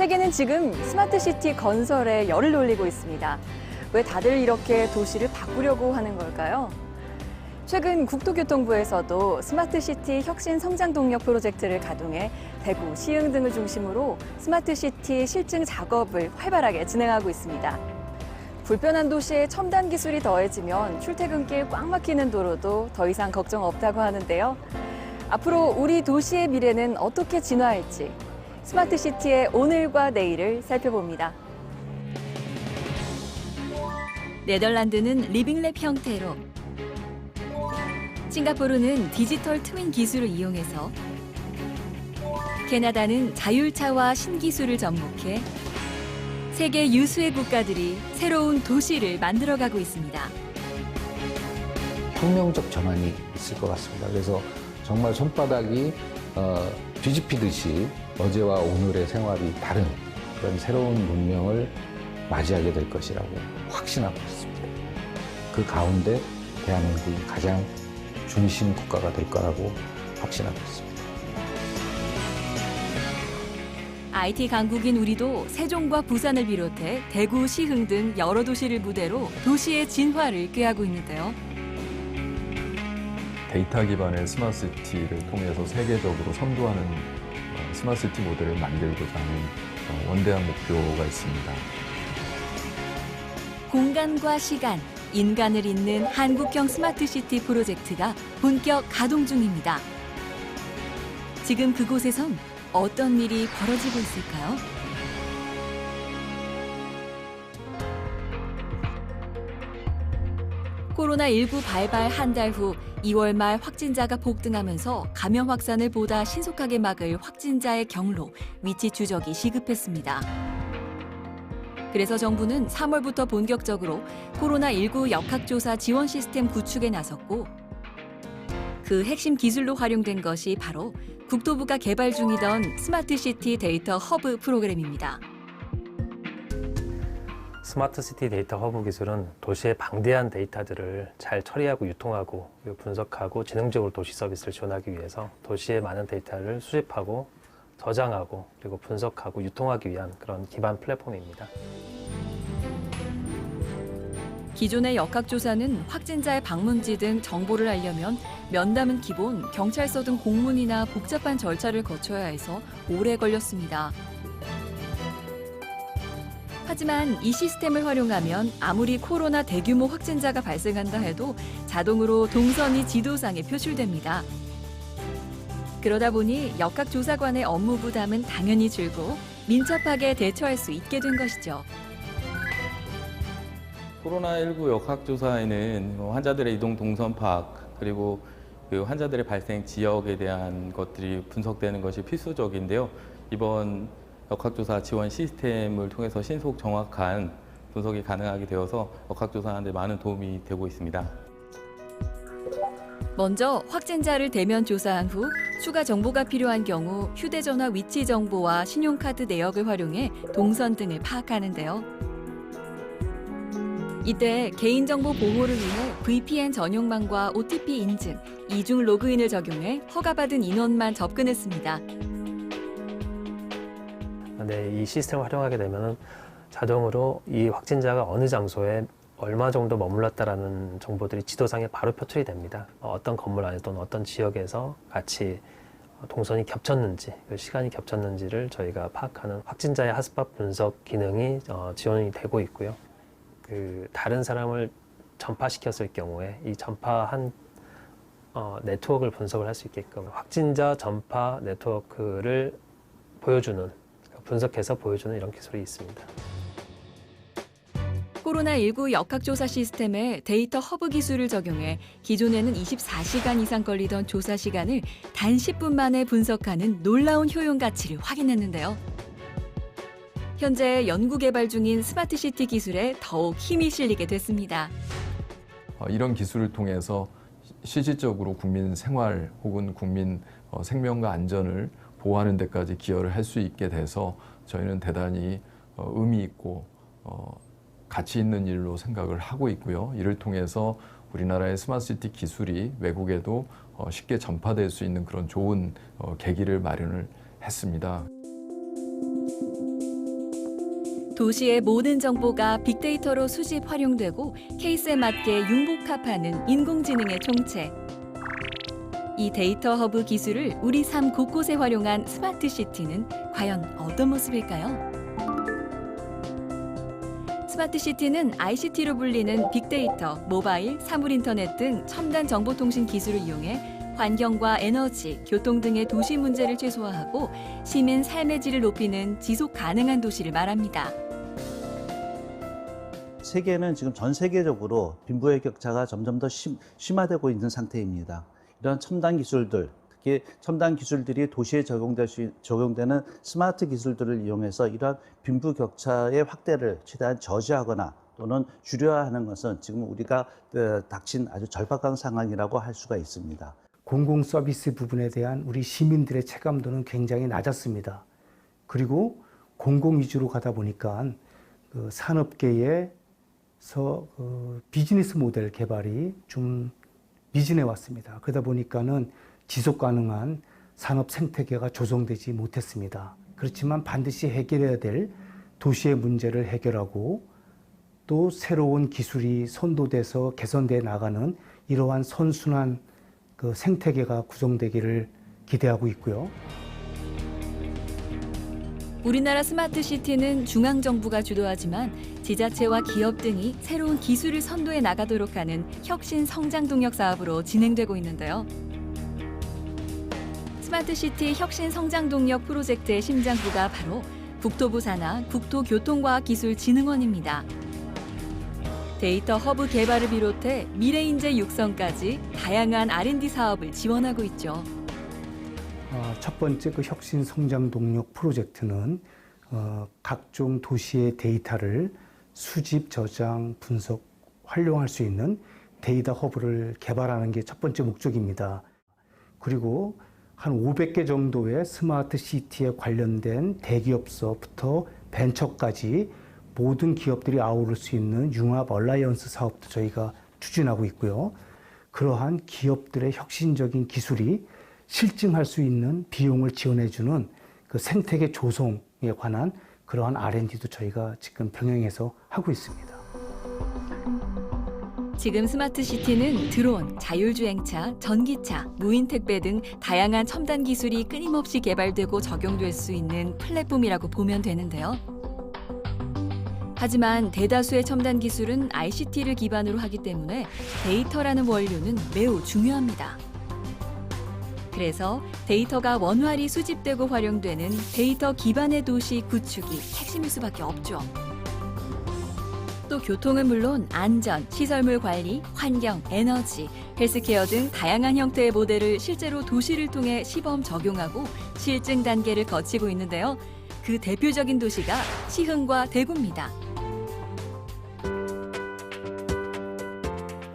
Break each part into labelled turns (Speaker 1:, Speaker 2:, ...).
Speaker 1: 세계는 지금 스마트 시티 건설에 열을 올리고 있습니다. 왜 다들 이렇게 도시를 바꾸려고 하는 걸까요? 최근 국토교통부에서도 스마트 시티 혁신 성장 동력 프로젝트를 가동해 대구, 시흥 등을 중심으로 스마트 시티 실증 작업을 활발하게 진행하고 있습니다. 불편한 도시에 첨단 기술이 더해지면 출퇴근길 꽉 막히는 도로도 더 이상 걱정 없다고 하는데요. 앞으로 우리 도시의 미래는 어떻게 진화할지 스마트 시티의 오늘과 내일을 살펴봅니다. 네덜란드는 리빙랩 형태로 싱가포르는 디지털 트윈 기술을 이용해서 캐나다는 자율차와 신기술을 접목해 세계 유수의 국가들이 새로운 도시를 만들어가고 있습니다.
Speaker 2: 혁명적 전환이 있을 것 같습니다. 그래서 정말 손바닥이 어, 뒤집히듯이 어제와 오늘의 생활이 다른 그런 새로운 문명을 맞이하게 될 것이라고 확신하고 있습니다. 그 가운데 대한민국이 가장 중심 국가가 될 거라고 확신하고 있습니다.
Speaker 1: IT 강국인 우리도 세종과 부산을 비롯해 대구, 시흥 등 여러 도시를 무대로 도시의 진화를 꾀하고 있는데요.
Speaker 3: 데이터 기반의 스마트시티를 통해서 세계적으로 선도하는 어, 스마트시티 모델을 만들고자 하는 어, 원대한 목표가 있습니다.
Speaker 1: 공간과 시간, 인간을 잇는 한국형 스마트 시티 프로젝트가 본격 가동 중입니다. 지금 그곳에선 어떤 일이 벌어지고 있을까요? 코로나19 발발 한 달 후 2월 말 확진자가 폭등하면서 감염 확산을 보다 신속하게 막을 확진자의 경로, 위치 추적이 시급했습니다. 그래서 정부는 3월부터 본격적으로 코로나19 역학조사 지원 시스템 구축에 나섰고 그 핵심 기술로 활용된 것이 바로 국토부가 개발 중이던 스마트 시티 데이터 허브 프로그램입니다.
Speaker 4: 스마트 시티 데이터 허브 기술은 도시의 방대한 데이터들을 잘 처리하고 유통하고 분석하고 지능적으로 도시 서비스를 지원하기 위해서 도시의 많은 데이터를 수집하고 저장하고 그리고 분석하고 유통하기 위한 그런 기반 플랫폼입니다.
Speaker 1: 기존의 역학조사는 확진자의 방문지 등 정보를 알려면 면담은 기본, 경찰서 등 공문이나 복잡한 절차를 거쳐야 해서 오래 걸렸습니다. 하지만 이 시스템을 활용하면 아무리 코로나 대규모 확진자가 발생한다 해도 자동으로 동선이 지도상에 표출됩니다. 그러다 보니 역학조사관의 업무 부담은 당연히 줄고 민첩하게 대처할 수 있게 된 것이죠.
Speaker 5: 코로나19 역학조사에는 뭐 환자들의 이동 동선 파악 그리고 그 환자들의 발생 지역에 대한 것들이 분석되는 것이 필수적인데요. 이번 역학조사 지원 시스템을 통해서 신속 정확한 분석이 가능하게 되어서 역학조사하는 데 많은 도움이 되고 있습니다.
Speaker 1: 먼저 확진자를 대면 조사한 후 추가 정보가 필요한 경우 휴대전화 위치 정보와 신용카드 내역을 활용해 동선 등을 파악하는데요. 이때 개인정보 보호를 위해 VPN 전용망과 OTP 인증, 이중 로그인을 적용해 허가받은 인원만 접근했습니다.
Speaker 4: 네, 이 시스템을 활용하게 되면 자동으로 이 확진자가 어느 장소에 얼마 정도 머물렀다라는 정보들이 지도상에 바로 표출이 됩니다. 어, 어떤 건물 안에 또는 어떤 지역에서 같이 동선이 겹쳤는지, 그 시간이 겹쳤는지를 저희가 파악하는 확진자의 핫스팟 분석 기능이 어, 지원이 되고 있고요. 그 다른 사람을 전파시켰을 경우에 이 전파한 어, 네트워크를 분석을 할 수 있게끔 확진자 전파 네트워크를 보여주는 분석해서 보여주는 이런 기술이 있습니다.
Speaker 1: 코로나19 역학조사 시스템에 데이터 허브 기술을 적용해 기존에는 24시간 이상 걸리던 조사 시간을 단 10분 만에 분석하는 놀라운 효용 가치를 확인했는데요. 현재 연구 개발 중인 스마트 시티 기술에 더욱 힘이 실리게 됐습니다.
Speaker 3: 어, 이런 기술을 통해서 시- 실질적으로 국민 생활 혹은 국민 어, 생명과 안전을 보호하는 데까지 기여를 할 수 있게 돼서 저희는 대단히 어, 의미 있고 어, 가치 있는 일로 생각을 하고 있고요. 이를 통해서 우리나라의 스마트시티 기술이 외국에도 어, 쉽게 전파될 수 있는 그런 좋은 어, 계기를 마련을 했습니다.
Speaker 1: 도시의 모든 정보가 빅데이터로 수집 활용되고 케이스에 맞게 융복합하는 인공지능의 총체. 이 데이터 허브 기술을 우리 삶 곳곳에 활용한 스마트 시티는 과연 어떤 모습일까요? 스마트 시티는 ICT로 불리는 빅데이터, 모바일, 사물 인터넷 등 첨단 정보통신 기술을 이용해 환경과 에너지, 교통 등의 도시 문제를 최소화하고 시민 삶의 질을 높이는 지속 가능한 도시를 말합니다.
Speaker 6: 세계는 지금 전 세계적으로 빈부의 격차가 점점 더 심, 심화되고 있는 상태입니다. 이런 첨단 기술들, 특히 첨단 기술들이 도시에 적용될 수, 적용되는 스마트 기술들을 이용해서 이러한 빈부 격차의 확대를 최대한 저지하거나 또는 줄여야 하는 것은 지금 우리가 어, 닥친 아주 절박한 상황이라고 할 수가 있습니다.
Speaker 7: 공공 서비스 부분에 대한 우리 시민들의 체감도는 굉장히 낮았습니다. 그리고 공공 위주로 가다 보니까 그 산업계에서 그 비즈니스 모델 개발이 좀 미진해 왔습니다. 그러다 보니까는 지속 가능한 산업 생태계가 조성되지 못했습니다. 그렇지만 반드시 해결해야 될 도시의 문제를 해결하고 또 새로운 기술이 선도돼서 개선돼 나가는 이러한 선순환 그 생태계가 구성되기를 기대하고 있고요.
Speaker 1: 우리나라 스마트 시티는 중앙 정부가 주도하지만 지자체와 기업 등이 새로운 기술을 선도해 나가도록 하는 혁신 성장 동력 사업으로 진행되고 있는데요. 스마트 시티 혁신 성장 동력 프로젝트의 심장부가 바로 국토부 산하 국토교통과학기술진흥원입니다. 데이터 허브 개발을 비롯해 미래 인재 육성까지 다양한 R&D 사업을 지원하고 있죠.
Speaker 7: 어, 첫 번째 그 혁신 성장 동력 프로젝트는 어, 각종 도시의 데이터를 수집, 저장, 분석, 활용할 수 있는 데이터 허브를 개발하는 게 첫 번째 목적입니다. 그리고 한 500개 정도의 스마트 시티에 관련된 대기업서부터 벤처까지 모든 기업들이 아우를 수 있는 융합 얼라이언스 사업도 저희가 추진하고 있고요. 그러한 기업들의 혁신적인 기술이 실증할 수 있는 비용을 지원해주는 그 생태계 조성에 관한 그러한 R&D도 저희가 지금 병행해서 하고 있습니다.
Speaker 1: 지금 스마트 시티는 드론, 자율주행차, 전기차, 무인 택배 등 다양한 첨단 기술이 끊임없이 개발되고 적용될 수 있는 플랫폼이라고 보면 되는데요. 하지만 대다수의 첨단 기술은 ICT를 기반으로 하기 때문에 데이터라는 원료는 매우 중요합니다. 그래서 데이터가 원활히 수집되고 활용되는 데이터 기반의 도시 구축이 핵심일 수밖에 없죠. 또 교통은 물론 안전, 시설물 관리, 환경, 에너지, 헬스케어 등 다양한 형태의 모델을 실제로 도시를 통해 시범 적용하고 실증 단계를 거치고 있는데요. 그 대표적인 도시가 시흥과 대구입니다.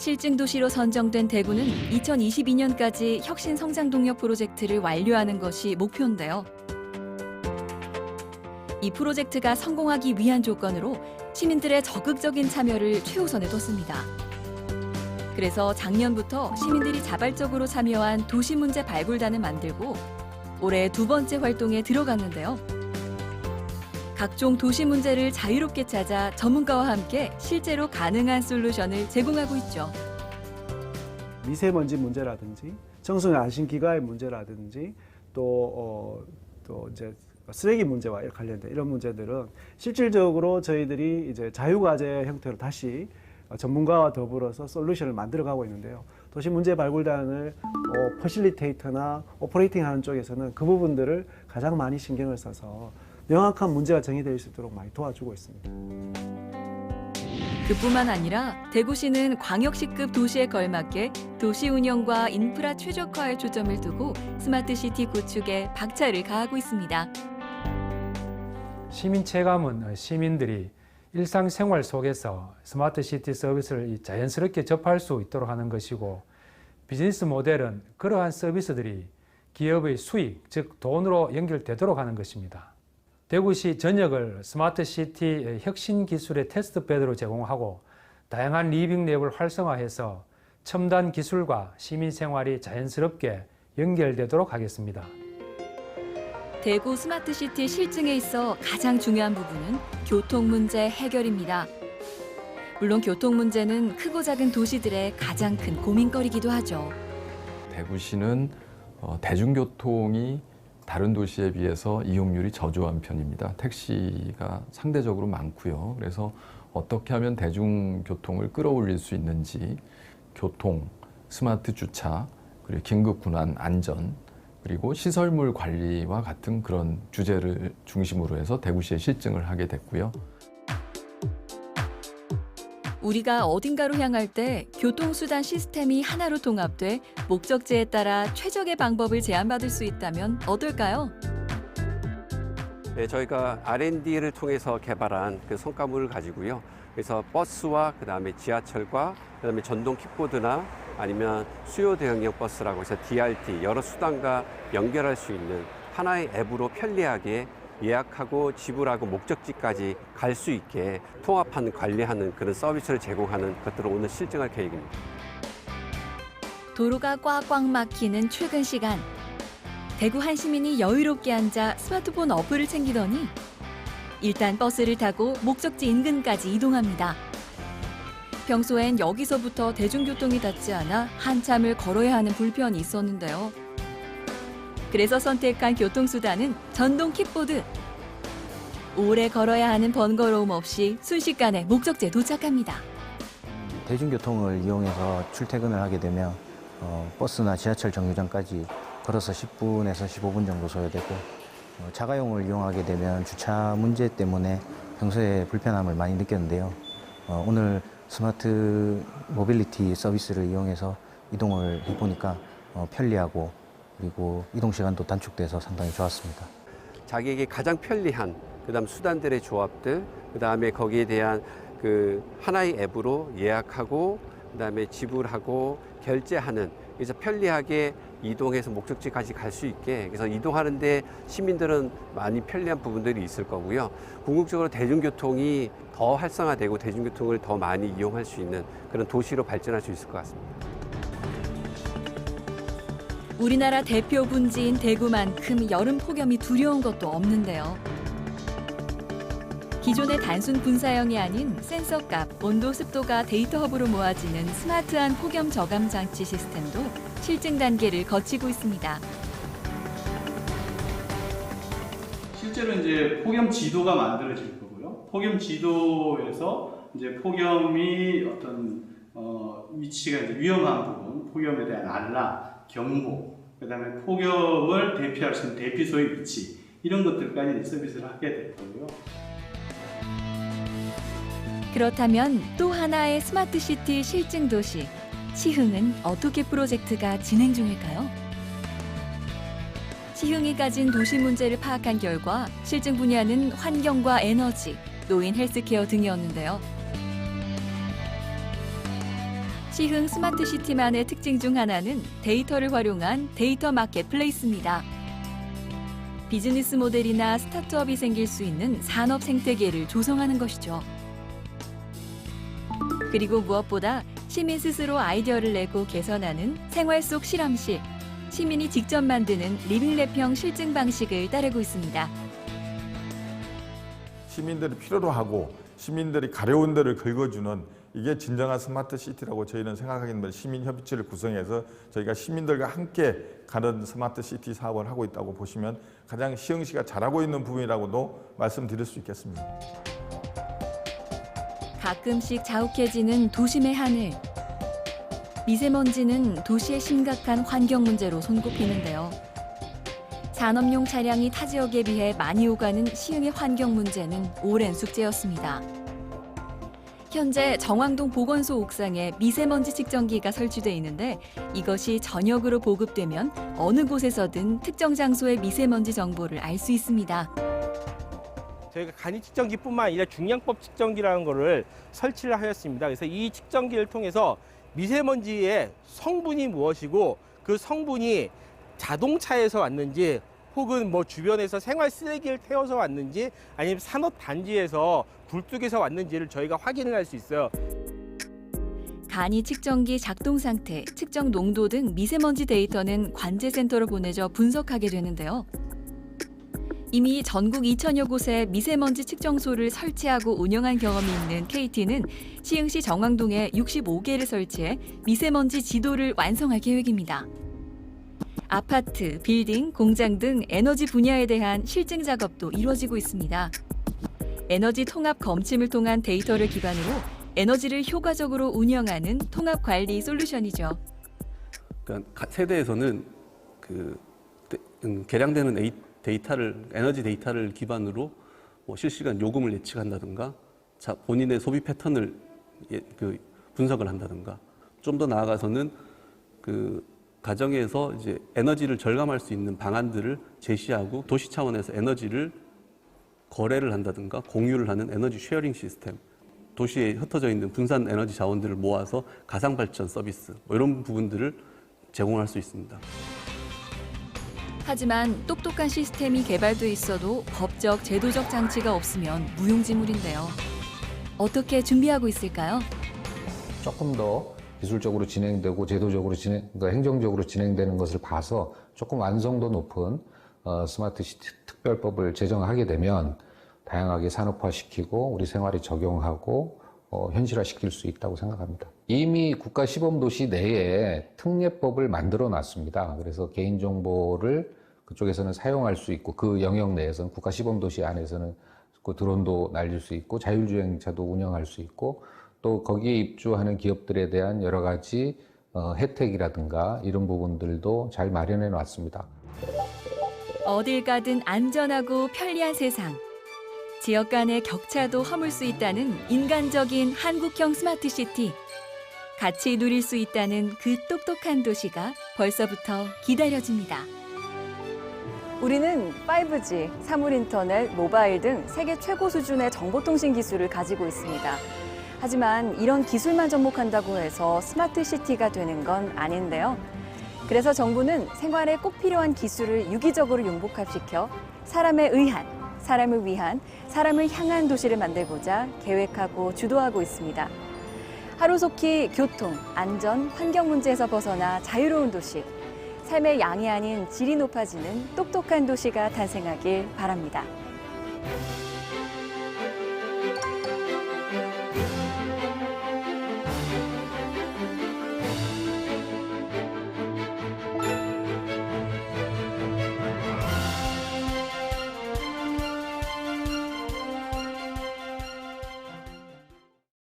Speaker 1: 실증 도시로 선정된 대구는 2022년까지 혁신 성장 동력 프로젝트를 완료하는 것이 목표인데요. 이 프로젝트가 성공하기 위한 조건으로 시민들의 적극적인 참여를 최우선에 뒀습니다. 그래서 작년부터 시민들이 자발적으로 참여한 도시 문제 발굴단을 만들고 올해 두 번째 활동에 들어갔는데요. 각종 도시 문제를 자유롭게 찾아 전문가와 함께 실제로 가능한 솔루션을 제공하고 있죠.
Speaker 8: 미세먼지 문제라든지 청소년 안심 기가의 문제라든지 또, 어, 또 이제 쓰레기 문제와 관련된 이런 문제들은 실질적으로 저희들이 이제 자유과제 형태로 다시 전문가와 더불어서 솔루션을 만들어 가고 있는데요. 도시 문제 발굴단을 어, 퍼실리테이터나 오퍼레이팅 하는 쪽에서는 그 부분들을 가장 많이 신경을 써서 명확한 문제가 정의될 수 있도록 많이 도와주고 있습니다.
Speaker 1: 그뿐만 아니라 대구시는 광역시급 도시에 걸맞게 도시 운영과 인프라 최적화에 초점을 두고 스마트 시티 구축에 박차를 가하고 있습니다.
Speaker 9: 시민 체감은 시민들이 일상생활 속에서 스마트 시티 서비스를 자연스럽게 접할 수 있도록 하는 것이고 비즈니스 모델은 그러한 서비스들이 기업의 수익, 즉 돈으로 연결되도록 하는 것입니다. 대구시 전역을 스마트 시티 혁신 기술의 테스트 베드로 제공하고 다양한 리빙 랩을 활성화해서 첨단 기술과 시민 생활이 자연스럽게 연결되도록 하겠습니다.
Speaker 1: 대구 스마트시티 실증에 있어 가장 중요한 부분은 교통 문제 해결입니다. 물론 교통 문제는 크고 작은 도시들의 가장 큰 고민거리기도 하죠.
Speaker 3: 대구시는 어, 대중교통이 다른 도시에 비해서 이용률이 저조한 편입니다. 택시가 상대적으로 많고요. 그래서 어떻게 하면 대중교통을 끌어올릴 수 있는지 교통, 스마트 주차, 그리고 긴급 군환 안전, 그리고 시설물 관리와 같은 그런 주제를 중심으로 해서 대구시에 실증을 하게 됐고요.
Speaker 1: 우리가 어딘가로 향할 때 교통수단 시스템이 하나로 통합돼 목적지에 따라 최적의 방법을 제안받을 수 있다면 어떨까요?
Speaker 10: 네, 저희가 R&D를 통해서 개발한 그 성과물을 가지고요. 그래서 버스와 그 다음에 지하철과 그 다음에 전동 킥보드나 아니면 수요 대응형 버스라고 해서 DRT 여러 수단과 연결할 수 있는 하나의 앱으로 편리하게 예약하고 지불하고 목적지까지 갈 수 있게 통합하는 관리하는 그런 서비스를 제공하는 것들을 오늘 실증할 계획입니다.
Speaker 1: 도로가 꽉꽉 막히는 출근 시간. 대구 한 시민이 여유롭게 앉아 스마트폰 어플을 챙기더니 일단 버스를 타고 목적지 인근까지 이동합니다. 평소엔 여기서부터 대중교통이 닿지 않아 한참을 걸어야 하는 불편이 있었는데요. 그래서 선택한 교통수단은 전동 킥보드. 오래 걸어야 하는 번거로움 없이 순식간에 목적지에 도착합니다.
Speaker 11: 대중교통을 이용해서 출퇴근을 하게 되면 어, 버스나 지하철 정류장까지 걸어서 10분에서 15분 정도 소요되고 어, 자가용을 이용하게 되면 주차 문제 때문에 평소에 불편함을 많이 느꼈는데요. 어, 오늘 스마트 모빌리티 서비스를 이용해서 이동을 해보니까 어, 편리하고 그리고 이동 시간도 단축돼서 상당히 좋았습니다.
Speaker 10: 자기에게 가장 편리한 그다음 수단들의 조합들 그다음에 거기에 대한 그 하나의 앱으로 예약하고 그다음에 지불하고 결제하는 그래서 편리하게 이동해서 목적지까지 갈 수 있게 그래서 이동하는데 시민들은 많이 편리한 부분들이 있을 거고요. 궁극적으로 대중교통이 더 활성화되고 대중교통을 더 많이 이용할 수 있는 그런 도시로 발전할 수 있을 것 같습니다.
Speaker 1: 우리나라 대표 분지인 대구만큼 여름 폭염이 두려운 것도 없는데요. 기존의 단순 분사형이 아닌 센서 값, 온도, 습도가 데이터 허브로 모아지는 스마트한 폭염 저감 장치 시스템도 실증 단계를 거치고 있습니다.
Speaker 12: 실제로 이제 폭염 지도가 만들어질 거고요. 폭염 지도에서 이제 폭염이 어떤 어, 위치가 이제 위험한 부분, 폭염에 대한 알람, 경보, 그다음에 폭염을 대피할 수 있는 대피소의 위치 이런 것들까지 서비스를 하게 될 거고요.
Speaker 1: 그렇다면 또 하나의 스마트 시티 실증 도시 시흥은 어떻게 프로젝트가 진행 중일까요? 시흥이 가진 도시 문제를 파악한 결과 실증 분야는 환경과 에너지, 노인 헬스케어 등이었는데요. 시흥 스마트 시티만의 특징 중 하나는 데이터를 활용한 데이터 마켓플레이스입니다. 비즈니스 모델이나 스타트업이 생길 수 있는 산업 생태계를 조성하는 것이죠. 그리고 무엇보다 시민 스스로 아이디어를 내고 개선하는 생활 속 실험실, 시민이 직접 만드는 리빙랩형 실증 방식을 따르고 있습니다.
Speaker 13: 시민들이 필요로 하고 시민들이 가려운 데를 긁어주는 이게 진정한 스마트 시티라고 저희는 생각하기 때문에 시민 협의체를 구성해서 저희가 시민들과 함께 가는 스마트 시티 사업을 하고 있다고 보시면 가장 시흥시가 잘하고 있는 부분이라고도 말씀드릴 수 있겠습니다.
Speaker 1: 가끔씩 자욱해지는 도심의 하늘. 미세먼지는 도시의 심각한 환경 문제로 손꼽히는데요. 산업용 차량이 타 지역에 비해 많이 오가는 시흥의 환경 문제는 오랜 숙제였습니다. 현재 정왕동 보건소 옥상에 미세먼지 측정기가 설치돼 있는데 이것이 전역으로 보급되면 어느 곳에서든 특정 장소의 미세먼지 정보를 알 수 있습니다.
Speaker 14: 저희가 간이 측정기뿐만 아니라 중량법 측정기라는 것을 설치를 하였습니다. 그래서 이 측정기를 통해서 미세먼지의 성분이 무엇이고 그 성분이 자동차에서 왔는지 혹은 뭐 주변에서 생활 쓰레기를 태워서 왔는지 아니면 산업 단지에서 굴뚝에서 왔는지를 저희가 확인을 할 수 있어요.
Speaker 1: 간이 측정기 작동 상태, 측정 농도 등 미세먼지 데이터는 관제센터로 보내져 분석하게 되는데요. 이미 전국 2천여 곳에 미세먼지 측정소를 설치하고 운영한 경험이 있는 KT는 시흥시 정왕동에 65개를 설치해 미세먼지 지도를 완성할 계획입니다. 아파트, 빌딩, 공장 등 에너지 분야에 대한 실증 작업도 이루어지고 있습니다. 에너지 통합 검침을 통한 데이터를 기반으로 에너지를 효과적으로 운영하는 통합 관리 솔루션이죠.
Speaker 15: 그러니까 가- 세대에서는 그 데- 음, 데이터를 에너지 데이터를 기반으로 뭐 실시간 요금을 예측한다든가 자, 본인의 소비 패턴을 예, 그 분석을 한다든가 좀 더 나아가서는 그 가정에서 이제 에너지를 절감할 수 있는 방안들을 제시하고 도시 차원에서 에너지를 거래를 한다든가 공유를 하는 에너지 쉐어링 시스템 도시에 흩어져 있는 분산 에너지 자원들을 모아서 가상 발전 서비스 뭐 이런 부분들을 제공할 수 있습니다.
Speaker 1: 하지만 똑똑한 시스템이 개발돼 있어도 법적, 제도적 장치가 없으면 무용지물인데요. 어떻게 준비하고 있을까요?
Speaker 2: 조금 더 기술적으로 진행되고 제도적으로 진행, 그러니까 행정적으로 진행되는 것을 봐서 조금 완성도 높은 어, 스마트 시티 특별법을 제정하게 되면 다양하게 산업화시키고 우리 생활에 적용하고 어, 현실화시킬 수 있다고 생각합니다. 이미 국가 시범 도시 내에 특례법을 만들어 놨습니다. 그래서 개인 정보를 그쪽에서는 사용할 수 있고 그 영역 내에서는 국가 시범 도시 안에서는 그 드론도 날릴 수 있고 자율주행차도 운영할 수 있고 또 거기에 입주하는 기업들에 대한 여러 가지 어, 혜택이라든가 이런 부분들도 잘 마련해 놨습니다.
Speaker 1: 어딜 가든 안전하고 편리한 세상. 지역 간의 격차도 허물 수 있다는 인간적인 한국형 스마트 시티. 같이 누릴 수 있다는 그 똑똑한 도시가 벌써부터 기다려집니다. 우리는 5G, 사물 인터넷, 모바일 등 세계 최고 수준의 정보통신 기술을 가지고 있습니다. 하지만 이런 기술만 접목한다고 해서 스마트 시티가 되는 건 아닌데요. 그래서 정부는 생활에 꼭 필요한 기술을 유기적으로 융복합시켜 사람에 의한, 사람을 위한, 사람을 향한 도시를 만들고자 계획하고 주도하고 있습니다. 하루속히 교통, 안전, 환경 문제에서 벗어나 자유로운 도시, 삶의 양이 아닌 질이 높아지는 똑똑한 도시가 탄생하길 바랍니다.